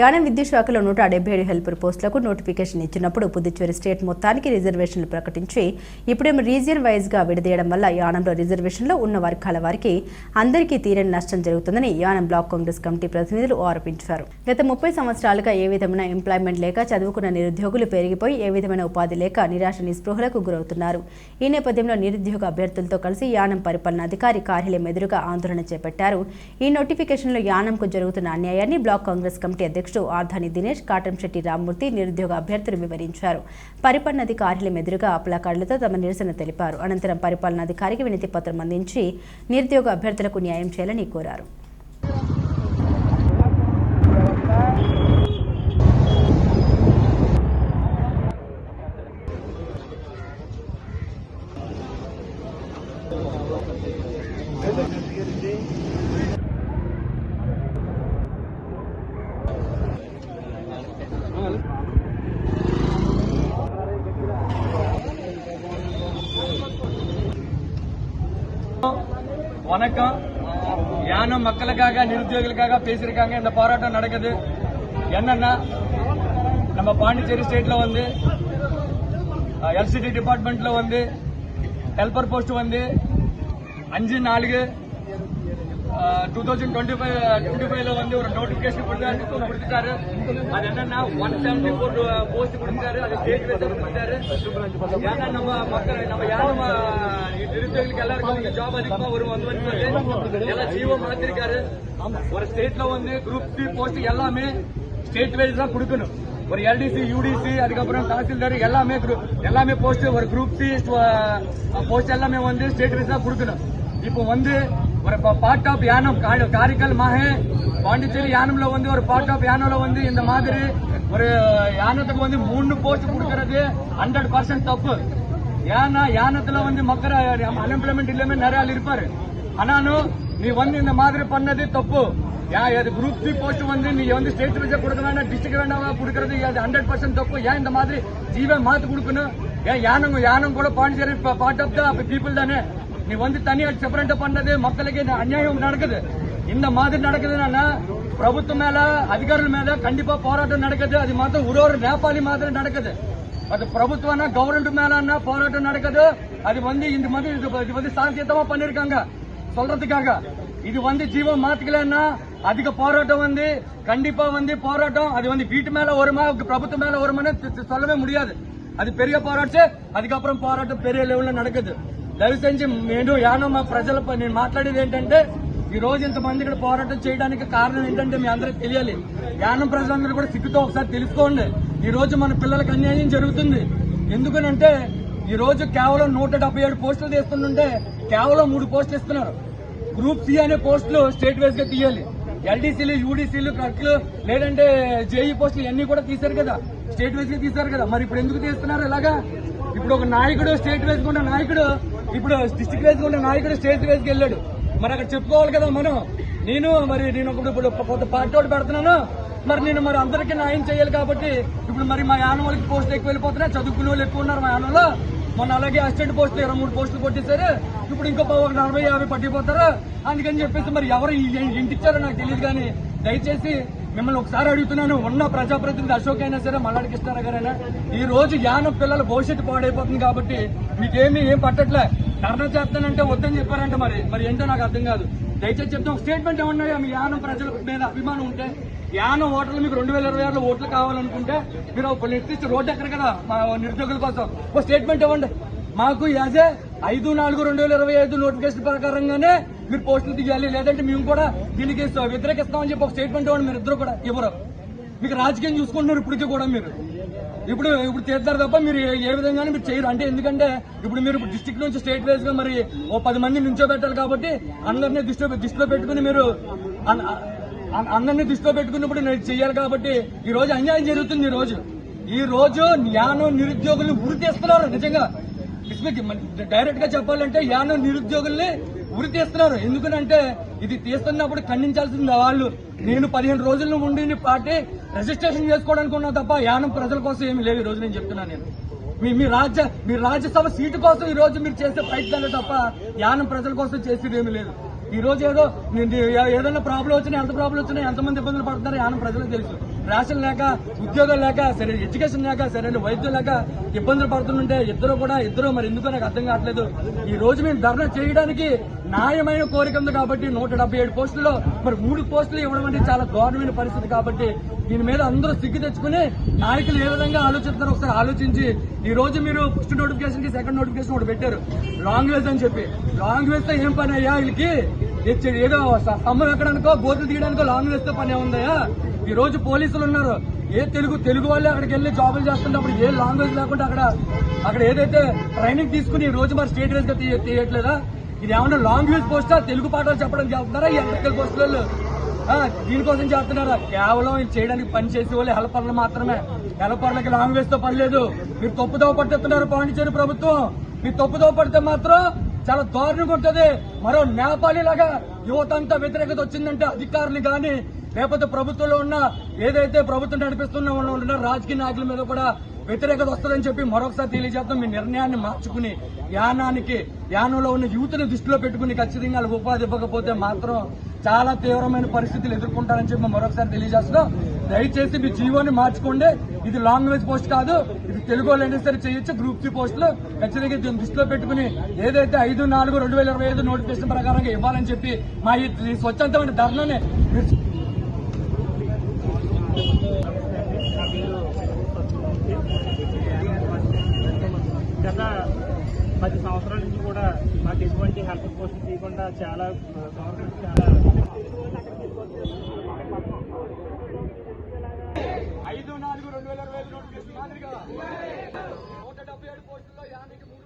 యానం విద్యుత్ శాఖలో నూట డెబ్బై ఏడు హెల్పర్ పోస్టులకు నోటిఫికేషన్ ఇచ్చినప్పుడు పుదుచ్చేరి స్టేట్ మొత్తానికి రిజర్వేషన్లు ప్రకటించి ఇప్పుడేమో రీజియన్ వైజ్గా విడదీయడం వల్ల యానంలో రిజర్వేషన్లో ఉన్న వర్గాల వారికి అందరికీ తీరని నష్టం జరుగుతుందని యానం బ్లాక్ కాంగ్రెస్ కమిటీ ప్రతినిధులు ఆరోపించారు. గత ముప్పై సంవత్సరాలుగా ఏ విధమైన ఎంప్లాయ్మెంట్ లేక చదువుకున్న నిరుద్యోగులు పెరిగిపోయి ఏ విధమైన ఉపాధి లేక నిరాశ నిస్పృహలకు గురవుతున్నారు. ఈ నేపథ్యంలో నిరుద్యోగ అభ్యర్థులతో కలిసి యానం పరిపాలనాధికారి కార్యాలయం ఎదురుగా ఆందోళన చేపట్టారు. ఈ నోటిఫికేషన్లో యానంకు జరుగుతున్న అన్యాయాన్ని బ్లాక్ కాంగ్రెస్ కమిటీ అధ్యక్షుడు ఆర్ధాని దినేష్ కాటంశెట్టి రామ్మూర్తి నిరుద్యోగ అభ్యర్థులు వివరించారు. పరిపాలనాధి కార్యాలయం ఎదురుగా ప్లకార్డులతో తమ నిరసన తెలిపారు. అనంతరం పరిపాలనాధికారికి వినతి పత్రం అందించి నిరుద్యోగ అభ్యర్థులకు న్యాయం చేయాలని కోరారు. வணக்கம் யானும் மக்களுக்காக நிருத்தியோகிகளுக்காக பேசியிருக்காங்க இந்த போராட்டம் நடக்குது என்னன்னா நம்ம பாண்டிச்சேரி ஸ்டேட்ல வந்து எல்சிடி டிபார்ட்மெண்ட்ல வந்து ஹெல்பர் போஸ்ட் வந்து அஞ்சு நாலுகு two thousand twenty five twenty ஃபைவ்ல வந்து ஒரு நோட்டிபிகேஷன் கொடுத்தாரு கொடுத்துட்டாரு. அது என்னன்னா ஒன் செவன்டி ஃபோர் போஸ்ட் கொடுத்தாரு. அது ஸ்டேட் வைஸ் கொடுத்தாரு. ஏன்னா நம்ம மக்கள் நம்ம யாரும் uh, நிருத்தியோகிகளுக்கு எல்லாருக்கும் ஜாப் அதிகமா வரும் வந்து வந்து எல்லாம் ஜீவோ மாத்திருக்காரு ஒரு ஸ்டேட்ல வந்து குரூப் சி போஸ்ட் எல்லாமே ஸ்டேட் வைஸ் தான் கொடுக்கணும். ஒரு எல்டிசி யூடிசி அதுக்கப்புறம் தாசில்தார் எல்லாமே எல்லாமே போஸ்ட் ஒரு குரூப் சி போஸ்ட் எல்லாமே வந்து ஸ்டேட் வைஸ் தான் கொடுக்கணும். இப்போ வந்து ஒரு பார்ட் ஆஃப் யானம் காரைக்கால் மாஹே பாண்டிச்சேரி யானம்ல வந்து ஒரு பார்ட் ஆஃப் யானம்ல வந்து இந்த மாதிரி ஒரு யானத்துக்கு வந்து மூணு போஸ்ட் கொடுக்கறது ஹண்ட்ரட் பர்சன்ட் தப்பு. ஏன்னா யானத்துல வந்து மக்கள் அன்எம்ப்ளாய்மெண்ட் இல்லாம நிறைய ஆள் இருப்பாரு. ஆனாலும் நீ வந்து இந்த மாதிரி பண்ணது தப்பு. ஏன் அது குரூப் சி போஸ்ட் வந்து நீ வந்து ஸ்டேட் வைஸா கொடுக்க வேண்டாம் டிஸ்ட்ரிக்ட் வேண்டாம் கொடுக்கறது அது ஹண்ட்ரட் பர்சன்ட் தப்பு. ஏன் இந்த மாதிரி ஜீவன் மாத்து கொடுக்கணும்? ஏன் யானம் யானம் கூட Pondicherry part of the people தானே? நீ வந்து தனியா செப்பரேட்டா பண்ணது மக்களுக்கு இந்த அநியாயம் நடக்குது இந்த மாதிரி நடக்குதுன்னா ప్రభుత్వం మేళ అధికారుల మీద కండిపా పోరాటం నడకదు అది మాత్రం ஒரு ஒரு நேபாளி மாதிரி நடக்குது அது ప్రభుత్వం கவர்மெண்ட் மேல போராட்டம் நடக்குது அது வந்து இந்த மாதிரி இது இது வந்து சாந்தியத்தமா பண்ணிருக்காங்க சொல்றதுக்காக இது வந்து ஜீவம் மாத்துக்கலன்னா அதிக போராட்டம் வந்து கண்டிப்பா வந்து போராட்டம் அது வந்து வீட்டு மேல வருமா ప్రభుత్వం மேல வருமான்னு தி- தி- சொல்லவே முடியாது అది పెరిగే పోరాటం அதுக்கப்புறம் పోరాటం పెరిగే లెవెల్లో నడకదు దయచేసి నేను యానో మా ప్రజల నేను మాట్లాడేది ఏంటంటే ఈ రోజు ఇంతమంది ఇక్కడ పోరాటం చేయడానికి కారణం ఏంటంటే మీ అందరికి తెలియాలి. యానం ప్రజలందరూ కూడా సిగ్గుతో ఒకసారి తెలుసుకోండి. ఈ రోజు మన పిల్లలకు అన్యాయం జరుగుతుంది. ఎందుకనంటే ఈ రోజు కేవలం నూట డెబ్బై ఏడు పోస్టులు తీస్తుంటే కేవలం మూడు పోస్టులు ఇస్తున్నారు. గ్రూప్ సి అనే పోస్టులు స్టేట్ వైజ్గా తీయాలి. ఎల్డీసీలు యూడీసీలు క్లర్క్లు లేదంటే జేఈ పోస్టులు ఇవన్నీ కూడా తీశారు కదా. స్టేట్ వైజ్గా తీశారు కదా. మరి ఇప్పుడు ఎందుకు తీస్తున్నారు ఇలాగా? ఇప్పుడు ఒక నాయకుడు స్టేట్ వైజ్ కూడా ఉన్న నాయకుడు ఇప్పుడు డిస్ట్రిక్ట్ వైజ్ ఉన్న నాయకుడు స్టేట్ వైజ్కి వెళ్ళాడు. మరి అక్కడ చెప్పుకోవాలి కదా మనం. నేను మరి నేను ఒకటి ఇప్పుడు కొత్త పార్టీ ఒకటి పెడుతున్నాను. మరి నేను మరి అందరికీ న్యాయం చేయాలి కాబట్టి ఇప్పుడు మరి మా యానవాళ్ళకి పోస్టులు ఎక్కువ వెళ్ళిపోతున్నాయి. చదువుకునే వాళ్ళు ఎక్కువ ఉన్నారు మా యానంలో. మొన్న అలాగే అసిస్టెంట్ పోస్టులు ఇరవై మూడు పోస్టులు కొట్టేశారు. ఇప్పుడు ఇంకో ఒక నలభై యాభై పట్టిపోతారు. అందుకని చెప్పేసి మరి ఎవరు ఇంటిచ్చారో నాకు తెలియదు కానీ దయచేసి మిమ్మల్ని ఒకసారి అడుగుతున్నాను ఉన్న ప్రజాప్రతినిధి అశోక్ అయినా సరే మల్లాడి కృష్ణారావు గారైనా ఈ రోజు యానం పిల్లల భవిష్యత్తు పాడైపోతుంది కాబట్టి మీకేమీ ఏం పట్టట్లే. ధర్నా చేస్తానంటే వద్దని చెప్పారంటే మరి. మరి ఏంటో నాకు అర్థం కాదు. దయచేసి చెప్తాం ఒక స్టేట్మెంట్ ఏమన్నాయా మీ యానం ప్రజల మీద అభిమానం ఉంటే యానం ఓటర్లు మీకు రెండు వేల ఇరవై ఆరులో ఓట్లు కావాలనుకుంటే మీరు ఒక నిర్దిష్ట రోడ్డు ఎక్కడ కదా మా నిరుద్యోగుల కోసం. ఒక స్టేట్మెంట్ ఇవ్వండి. మాకు యాజ్ ఏ ఐదు నాలుగు రెండు వేల ఇరవై ఐదు నోటిఫికేషన్ ప్రకారంగానే మీరు పోస్టులు తీయాలి. లేదంటే మేము కూడా దీనికి వ్యతిరేకిస్తామని చెప్పి ఒక స్టేట్మెంట్ ఇవ్వండి మీరు ఇద్దరు కూడా ఇవ్వరు. మీకు రాజకీయం చూసుకుంటున్నారు ఇప్పటికీ కూడా మీరు. ఇప్పుడు ఇప్పుడు తీస్తారు తప్ప మీరు ఏ- విధంగా విధంగానే మీరు చేయరు. అంటే ఎందుకంటే ఇప్పుడు మీరు డిస్టిక్ నుంచి స్టేట్ వైజ్గా మరి ఓ పది మంది నుంచోబెట్టాలి కాబట్టి అందరినీ దృష్టిలో దృష్టిలో పెట్టుకుని మీరు అన్- అన్- అందరినీ దృష్టిలో పెట్టుకున్నప్పుడు నేను చేయాలి కాబట్టి ఈ రోజు అన్యాయం జరుగుతుంది ఈ రోజు. ఈ రోజు జ్ఞానం నిరుద్యోగులు ఉరి తీస్తున్నారు నిజంగా. డైరెక్ట్గా చెప్పాలంటే యానం నిరుద్యోగుల్ని ఉరి తీస్తున్నారు. ఎందుకనంటే ఇది తీస్తున్నప్పుడు ఖండించాల్సింది వాళ్ళు. నేను పదిహేను రోజుల నుండి పార్టీ రిజిస్ట్రేషన్ చేసుకోవడానికి ఉన్నా తప్ప యానం ప్రజల కోసం ఏమి లేవు. ఈ రోజు నేను చెప్తున్నాను నేను. మీ మీ రాజ్య మీ రాజ్యసభ సీటు కోసం ఈ రోజు మీరు చేసే ప్రయత్నాలే తప్ప యానం ప్రజల కోసం చేసేది ఏమి లేదు. ఈ రోజు ఏదో ఏదైనా ప్రాబ్లం వచ్చినా ఎంత ప్రాబ్లం వచ్చినా ఎంతమంది ఇబ్బందులు పడుతున్నారో యానం ప్రజలకు తెలుసు. రేషన్ లేక ఉద్యోగం లేక సరే ఎడ్యుకేషన్ లేక సరైన వైద్యం లేక ఇబ్బందులు పడుతుంటే ఇద్దరు కూడా ఇద్దరు మరి ఎందుకో నాకు అర్థం కావట్లేదు. ఈ రోజు మేము ధర్నా చేయడానికి న్యాయమైన కోరిక ఉంది కాబట్టి నూట డెబ్బై ఏడు పోస్టుల్లో మరి మూడు పోస్టులు ఇవ్వడం అనేది చాలా దారుణమైన పరిస్థితి కాబట్టి దీని మీద అందరూ సిగ్గు తెచ్చుకుని నాయకులు ఏ విధంగా ఆలోచిస్తున్నారో ఒకసారి ఆలోచించి ఈ రోజు మీరు ఫస్ట్ నోటిఫికేషన్కి సెకండ్ నోటిఫికేషన్ ఒకటి పెట్టారు. లాంగ్వేజ్ అని చెప్పి. లాంగ్వేజ్తో ఏం పని అయ్యా వీళ్ళకి? తెచ్చి- ఏదో సమ్మం ఎక్కడానికో బోర్లు తీయడానికో లాంగ్వేజ్తో పని ఉందయ్యా ఈ రోజు పోలీసులు ఉన్నారు. ఏ తెలుగు తెలుగు వాళ్ళే అక్కడికి వెళ్ళి జాబులు చేస్తున్నప్పుడు ఏ లాంగ్వేజ్ లేకుండా అక్కడ అక్కడ ఏదైతే ట్రైనింగ్ తీసుకుని ఈ రోజు మరి స్టేట్ వైజ్గా తీయట్లేదా? ఇది ఏమన్నా లాంగ్వేజ్ పోస్టా తెలుగు పాఠాలు చెప్పడం చేస్తున్నారా? ఈ ఎలక్ట్రికల్ పోస్టులు దీనికోసం చేస్తున్నారా? కేవలం ఇది చేయడానికి పని చేసే వాళ్ళు హెల్పర్లు మాత్రమే. హెల్పర్లకి లాంగ్వేజ్తో పని లేదు. మీరు తప్పుదో పట్టుతున్నారు పాండిచేరి ప్రభుత్వం. మీరు తప్పు పడితే మాత్రం చాలా దారుణంగా ఉంటుంది. మరో నేపాలి లాగా యువత అంతా వ్యతిరేకత వచ్చిందంటే అధికారులు గాని లేకపోతే ప్రభుత్వంలో ఉన్న ఏదైతే ప్రభుత్వం నడిపిస్తున్న వాళ్ళు రాజకీయ నాయకుల మీద కూడా వ్యతిరేకత వస్తుందని చెప్పి మరొకసారి తెలియజేస్తాం మీ నిర్ణయాన్ని మార్చుకుని యానానికి యానంలో ఉన్న యూత్ని దృష్టిలో పెట్టుకుని ఖచ్చితంగా వాళ్ళకి ఉపాధి ఇవ్వకపోతే మాత్రం చాలా తీవ్రమైన పరిస్థితులు ఎదుర్కొంటారని చెప్పి మరొకసారి తెలియజేస్తున్నాం. దయచేసి మీ జీవోని మార్చుకోండి. ఇది లాంగ్వేజ్ పోస్ట్ కాదు ఇది తెలుగు వాళ్ళు సరే చేయొచ్చు. గ్రూప్ సి పోస్టులు ఖచ్చితంగా దీన్ని దృష్టిలో పెట్టుకుని ఏదైతే ఐదు నాలుగు రెండు వేల ఇరవై ఐదు నోటిఫికేషన్ ప్రకారంగా ఇవ్వాలని చెప్పి మా ఈ స్వచ్ఛంతమైన స్వచ్ఛందమైన ధర్నాన్ని పోస్ట్ తీయకుండా చాలా గవర్నమెంట్ చాలా ఐదు నాలుగు రెండు వేల ఇరవై మాదిరిగా నూట డెబ్బై ఏడు పోస్టుల్లో యాభైకి మూడు